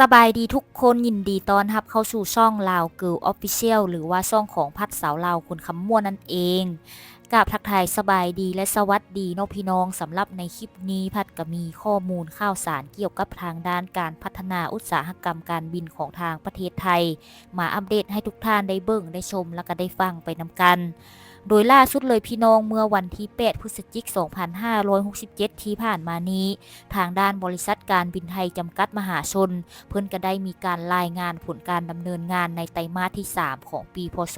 สบายดีทุกคนยินดีต้อนรับเข้าสู่ช่องลาวเกิลออฟฟิเชียลหรือว่าช่องของพัดสาวลาวคนคำม่วนนั่นเองกับทักทายสบายดีและสวัสดีน้องพี่น้องสำหรับในคลิปนี้พัดก็มีข้อมูลข่าวสารเกี่ยวกับทางด้านการพัฒนาอุตสาหกรรมการบินของทางประเทศไทย มาอัปเดตให้ทุกท่านได้เบิ่งได้ชมแล้วก็ได้ฟังไปนำกัน โดยล่าสุดเลยพี่น้องเมื่อวันที่ 8 พฤศจิกายน 2567 ที่ผ่านมานี้ ทางด้านบริษัทการบินไทยจำกัดมหาชน เพิ่นก็ได้มีการรายงานผลการดำเนินงานในไตรมาสที่ 3 ของปีพศ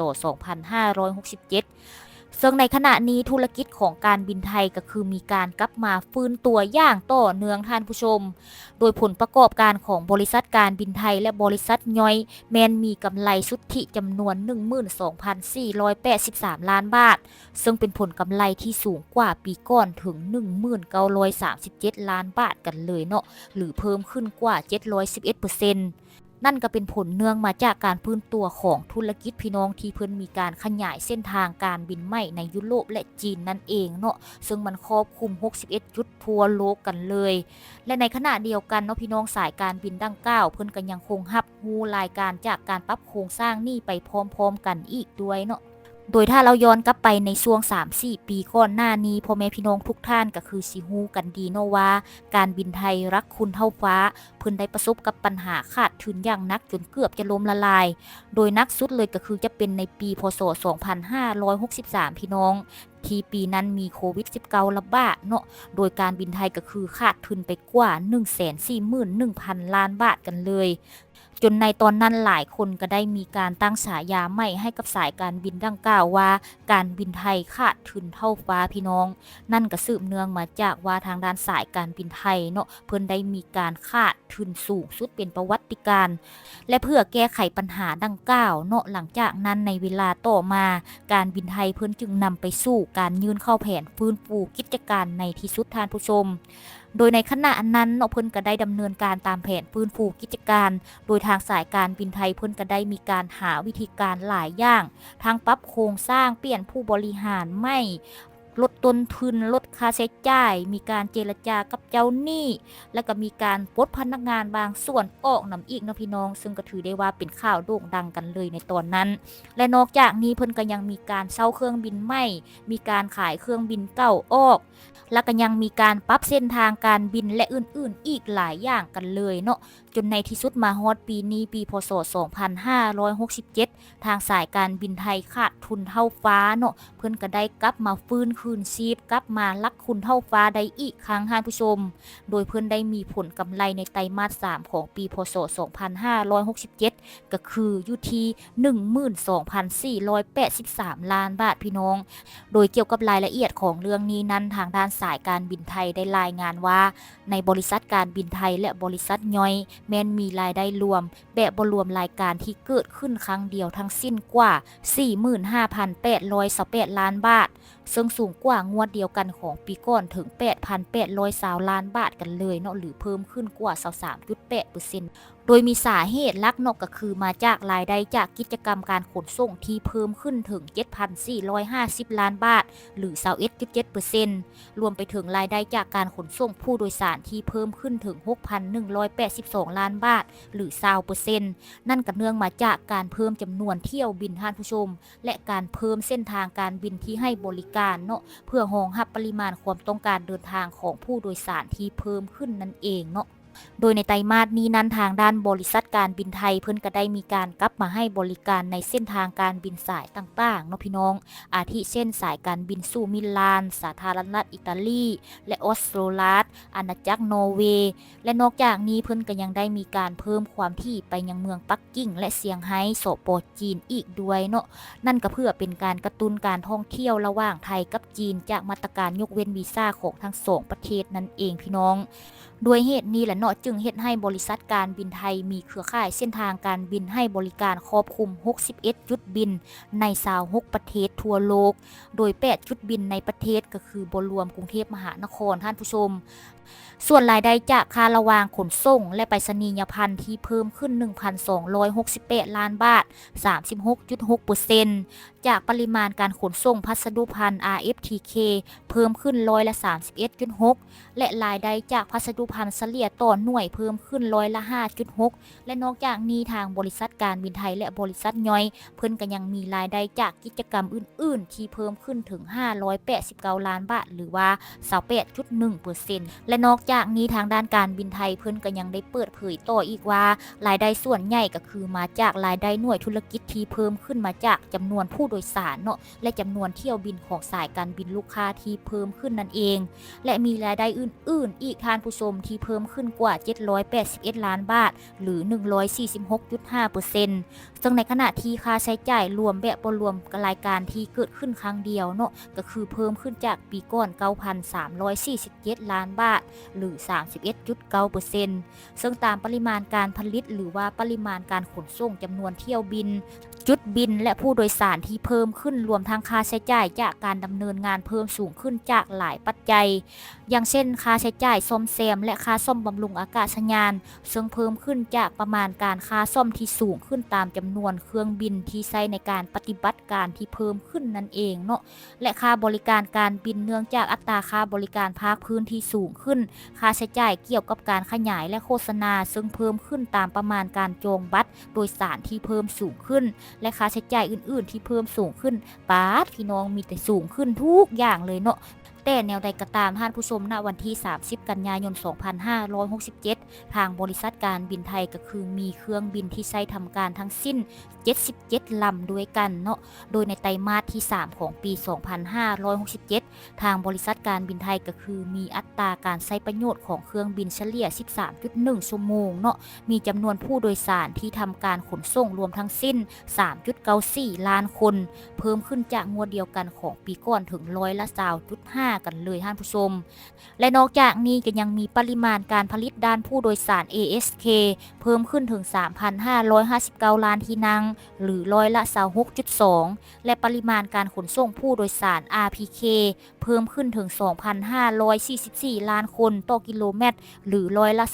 2567 ซึ่งในขณะนี้ธุรกิจของการบินไทยก็คือมีการกลับมาฟื้นตัวอย่างต่อเนื่องท่านผู้ชม โดยผลประกอบการของบริษัทการบินไทยและบริษัทย่อย แมนมีกำไรสุทธิจำนวน 12,483 ล้านบาท ซึ่งเป็นผลกำไรที่สูงกว่าปีก่อนถึง 1937 ล้านบาทกันเลยเนาะหรือเพิ่มขึ้นกว่า 711% นั่นก็เป็นผลเนื่องมาจากการพื้นตัวของธุรกิจพี่น้องที่เพิ่นมีการขยายเส้นทางการบินใหม่ในยุโรปและจีนนั่นเองเนาะซึ่งมันครอบคลุม 61 จุดทั่วโลกกันเลย และในขณะเดียวกันเนาะพี่น้องสายการบินดังกล่าว เพิ่นก็ยังคงหับฮู้รายการจากการปรับโครงสร้างนี่ไปพร้อม ๆ กันอีกด้วยเนาะ โดยถ้าเราย้อนกลับไปในช่วง 3-4 ปีก่อนหน้านี้พ่อแม่พี่น้องทุกท่านก็คือสิฮูกันดีเนาะว่า การบินไทยรักคุณเท่าฟ้า เพิ่นได้ประสบกับปัญหาขาดทุนอย่างนักจนเกือบจะล้มละลาย โดยนักสุดเลยก็คือจะเป็นในปีพศ 2563 พี่น้องที่ปีนั้นมีโควิด -19 ระบาดเนาะ โดยการบินไทยก็คือขาดทุนไปกว่า 141,000 ล้านบาทกันเลย จนในตอนนั้นหลายคนก็ได้มีการตั้งฉายาใหม่ให้กับสายการบินดังกล่าวว่า การบินไทยขาดทุนเท่าฟ้าพี่น้อง นั่นก็สืบเนื่องมาจากว่าทางด้านสายการบินไทยเนาะเพิ่นได้มีการขาดทุนสูงสุดเป็นประวัติการณ์และเพื่อแก้ไขปัญหาดังกล่าวเนาะหลังจากนั้นในเวลาต่อมา การบินไทยเพิ่นจึงนำไปสู่การยื่นเข้าแผนฟื้นฟูกิจการในที่สุดท่านผู้ชม โดยในขณะนั้นเนาะเพิ่นก็ได้ดำเนินการตามแผนฟื้นฟูกิจการ โดยทางสายการบินไทยเพิ่นก็ได้มีการหาวิธีการหลายอย่างทั้งปรับโครงสร้างเปลี่ยนผู้บริหารไม่ ลดต้นทุน ลดค่าใช้จ่าย มีการเจรจากับเจ้าหนี้ แล้วก็มีการปลดพนักงานบางส่วนออกนำอีกนะพี่น้อง ซึ่งก็ถือได้ว่าเป็นข่าวโด่งดังกันเลยในตอนนั้น และนอกจากนี้เพิ่นก็ยังมีการเช่าเครื่องบินใหม่ มีการขายเครื่องบินเก่าออก แล้วก็ยังมีการปรับเส้นทางการบินและอื่นๆ อีกหลายอย่างกันเลยเนาะ จนในที่สุดมาฮอดปีนี้ปีพศ 2567 ทางสายการบินไทยขาดทุนเท่าฟ้าเนาะ เพิ่นก็ได้กลับมาฟื้นคืืนชีพกลับมาลักคุณเท่าฟ้าได้อีกครั้งท่านผู้ชม โดยเพิ่อนได้มีผลกำไรในไตรมาส 3 ของปีพศ 2567 ก็คืออยู่ที่ 12,483 ล้านบาทพี่น้อง โดยเกี่ยวกับรายละเอียดของเรื่องนี้นั้นทางด้านสายการบินไทยได้รายงานว่า ในบริษัทการบินไทยและบริษัทย่อย แม้นมีรายได้รวม แบบบรวมรายการที่เกิดขึ้นครั้งเดียวทั้งสิ้นกว่า 45,828ล้านบาท ซึ่งสูงกว่างวดเดียวกันของปีก่อนถึง 8,800ล้านบาทกันเลยเนาะหรือเพิ่มขึ้นกว่า 23.8% โดยมีสาเหตุหลักเนกก็คือมาจากรายได้จากกิจกรรมการขนส่งที่เพิ่มขึ้นถึง 7,450 ล้านบาท หรือ21.7%รวมไปถึงรายได้จากการขนส่งผู้โดยสารที่เพิ่มขึ้นถึง 6,182 ล้านบาท หรือ20%นั่นก็เนื่องมาจากการเพิ่มจำนวนเที่ยวบินท่านผู้ชม และการเพิ่มเส้นทางการบินที่ให้บริการเนาะเพื่อรองรับปริมาณความต้องการเดินทางของผู้โดยสารที่เพิ่มขึ้นนั่นเองเนาะ โดยในไตรมาสนี้นั้นทางด้านบริษัทการบินไทยเพิ่นก็ได้มีการกลับมาให้บริการในเส้นทางการบินสายต่างๆเนาะพี่น้อง อาทิเช่นสายการบินสู่มิลาน สาธารณรัฐอิตาลี และออสโตรลัสอาณาจักรนอร์เวย์และนอกจากนี้เพิ่นก็ยังได้มีการเพิ่มความที่ไปยังเมืองปักกิ่ง และเซี่ยงไฮ้โซโปจีนอีกด้วยเนาะนั่นก็เพื่อเป็นการกระตุ้นการท่องเที่ยวระหว่างไทยกับจีน จากมาตรการยกเว้นวีซ่าของทั้งสองประเทศนั่นเองพี่น้องด้วยเหตุนี้แหละเนาะจึงเหตุให้บริษัทการบินไทยมีเครือข่ายเส้นทางการบินให้บริการครอบคลุม 61 จุดบินใน26ประเทศทั่วโลก โดย 8 จุดบินในประเทศก็คือบรวมกรุงเทพมหานครท่านผู้ชม ส่วนรายได้จากค่าระวางขนส่ง และไปรษณียพันธ์ที่เพิ่มขึ้น 1,268 ล้านบาท 36.6%จากปริมาณการขนส่งพัสดุพันธ์ RFTK เพิ่มขึ้นร้อยละ 31.6 และรายได้จากพัสดุพันธ์เฉลี่ยต่อหน่วยเพิ่มขึ้นร้อยละ 5.6 และนอกจากนี้ทางบริษัทการบินไทยและบริษัทย่อย เพิ่นก็ยังมีรายได้จากกิจกรรมอื่น ๆ ที่เพิ่มขึ้นถึง 589 ล้านบาท หรือว่า28.1%และนอกจากนี้ทางด้านการบินไทยเพิ่นก็ยังได้เปิดเผยต่ออีกว่า รายได้ส่วนใหญ่ก็คือมาจากรายได้หน่วยธุรกิจที่เพิ่มขึ้นมาจากจำนวนผู้โดยสารเนาะและจำนวนเที่ยวบินของสายการบินลูกค้าที่เพิ่มขึ้นนั่นเอง และมีรายได้อื่น ๆ อีกทานผู้ชมที่เพิ่มขึ้นกว่า 781 ล้านบาท หรือ 146.5%ซึ่งในขณะที่ค่าใช้จ่ายรวมแบบรวมรายการที่เกิดขึ้นครั้งเดียวเนาะก็คือเพิ่มขึ้นจากปีก่อน 9,347 ล้านบาทหรือ 31.9%ซึ่งตามปริมาณการผลิตหรือว่าปริมาณการขนส่งจำนวนเที่ยวบิน จุดบินและผู้โดยสารที่เพิ่มขึ้นรวมทั้งค่าใช้จ่ายจากการดำเนินงานเพิ่มสูงขึ้นจากหลายปัจจัย อย่างเช่น ค่าใช้จ่ายซ่อมแซมและค่าซ่อมบำรุงอากาศยาน ซึ่งเพิ่มขึ้นจากประมาณการค่าซ่อมที่สูงขึ้นตามจำนวนเครื่องบินที่ใช้ในการปฏิบัติการที่เพิ่มขึ้นนั่นเองเนาะและค่าบริการการบินเนื่องจากอัตราค่าบริการภาคพื้นที่สูงขึ้น ค่าใช้จ่ายเกี่ยวกับการขยายและโฆษณา ซึ่งเพิ่มขึ้นตามประมาณการจองบัตร โดยสารที่เพิ่มสูงขึ้นและค่าใช้จ่ายอื่น ๆ ที่เพิ่มสูงขึ้นป้าดพี่น้องมีแต่สูงขึ้นทุกอย่างเลยเนาะ แต่แนวใดก็ตามท่านผู้ชมณวันที่ 30 กันยายน 2567 ทางบริษัทการบินไทยก็คือมีเครื่องบินที่ใช้ทำการทั้งสิ้น 77 ลำด้วยกันเนาะ โดยในไตรมาสที่ 3 ของปี 2567 ทางบริษัทการบินไทยก็คือมีอัตราการใช้ประโยชน์ของเครื่องบินเฉลี่ย 13.1 ชั่วโมงเนาะ มีจำนวนผู้โดยสารที่ทำการขนส่งรวมทั้งสิ้น 3.94 ล้านคน เพิ่มขึ้นจากงวดเดียวกันของปีก่อนถึงร้อยละ2.5กันเลยท่านผู้ชม และนอกจากนี้ก็ยังมีปริมาณการผลิตด้านผู้โดยสาร ASK เพิ่มขึ้นถึง 3,559 ล้านที่นั่ง หรือร้อยละ26.2 และปริมาณการขนส่งผู้โดยสาร RPK เพิ่มขึ้นถึง 2,544 ล้านคนต่อกิโลเมตร หรือร้อยละ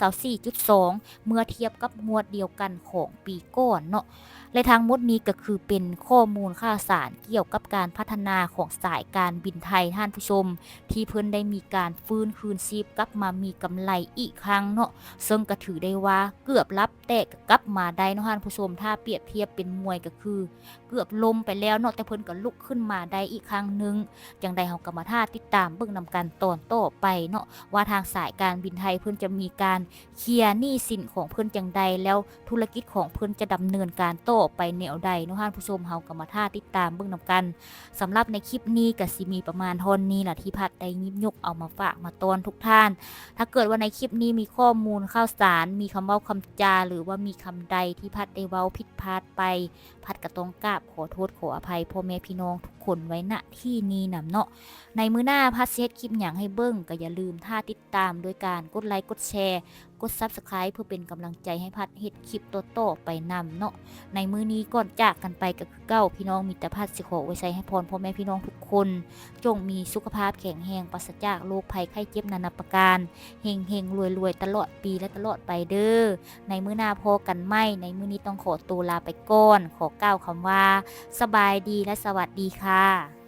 24.2 เมื่อเทียบกับงวดเดียวกันของปีก่อนเนาะและทั้งหมดนี้ก็คือเป็นข้อมูลข่าวสารเกี่ยวกับการพัฒนาของสายการบินไทยท่านผู้ชมที่เพิ่นได้มีการฟื้นคืนชีพกลับมามีกำไรอีกครั้งเนาะซึ่งก็ถือได้ว่าเกือบรับแตกกลับมาได้เนาะท่านผู้ชมถ้าเปรียบเทียบเป็นมวยก็คือ เกือบล้มไปแล้วเนาะแต่เพิ่นก็ลุกขึ้นมาได้อีกครั้งหนึงจังใดเฮาก็มาท่าติดตามเบิ่งนำกันตอนต่อไปเนาะว่าทางสายการบินไทยเพิ่นจะมีการเคลียร์หนี้สินของเพิ่นจังใดแล้วธุรกิจของเพิ่นจะดำเนินการต่อไปแนวใดเนาะท่านผู้ชมเฮาก็มาท่าติดตามเบิ่งนำกันสำหรับในคลิปนี้ก็สิมีประมาณเทอนนี้แหละที่พัดได้ยิบยกเอามาฝากมาตอนทุกท่าน ถ้าเกิดว่าในคลิปนี้มีข้อมูลข่าวสาร มีคำเว้าคำจา หรือว่ามีคำใดที่พัดได้เว้าผิดพลาดไป พัดกระตรงกราบขอโทษขออภัยพ่อแม่พี่น้องทุกคนไว้ณที่นี้นำเนาะในมื้อหน้าพัดเซตคลิปอย่างให้เบิ้งก็อย่าลืมท่าติดตามโดยการกดไลค์กดแชร์ กด Subscribe เพื่อเป็นกำลังใจให้พัดเฮ็ดคลิปโตๆไปนำเนาะในมื้อนี้ก่อนจากกันไปก็คือเก้าพี่น้องมีแต่พัดสิขอไว้ใช้ให้พรพ่อแม่พี่น้องทุกคน จงมีสุขภาพแข็งแรงปราศจากโรคภัยไข้เจ็บนานาประการเฮงเฮงรวยรวยตลอดปีและตลอดไปเด้อในมื้อหน้าพอกันไหมในมื้อนี้ต้องขอตัวลาไปก่อน ขอกล่าวคำว่า สบายดีและสวัสดีค่ะ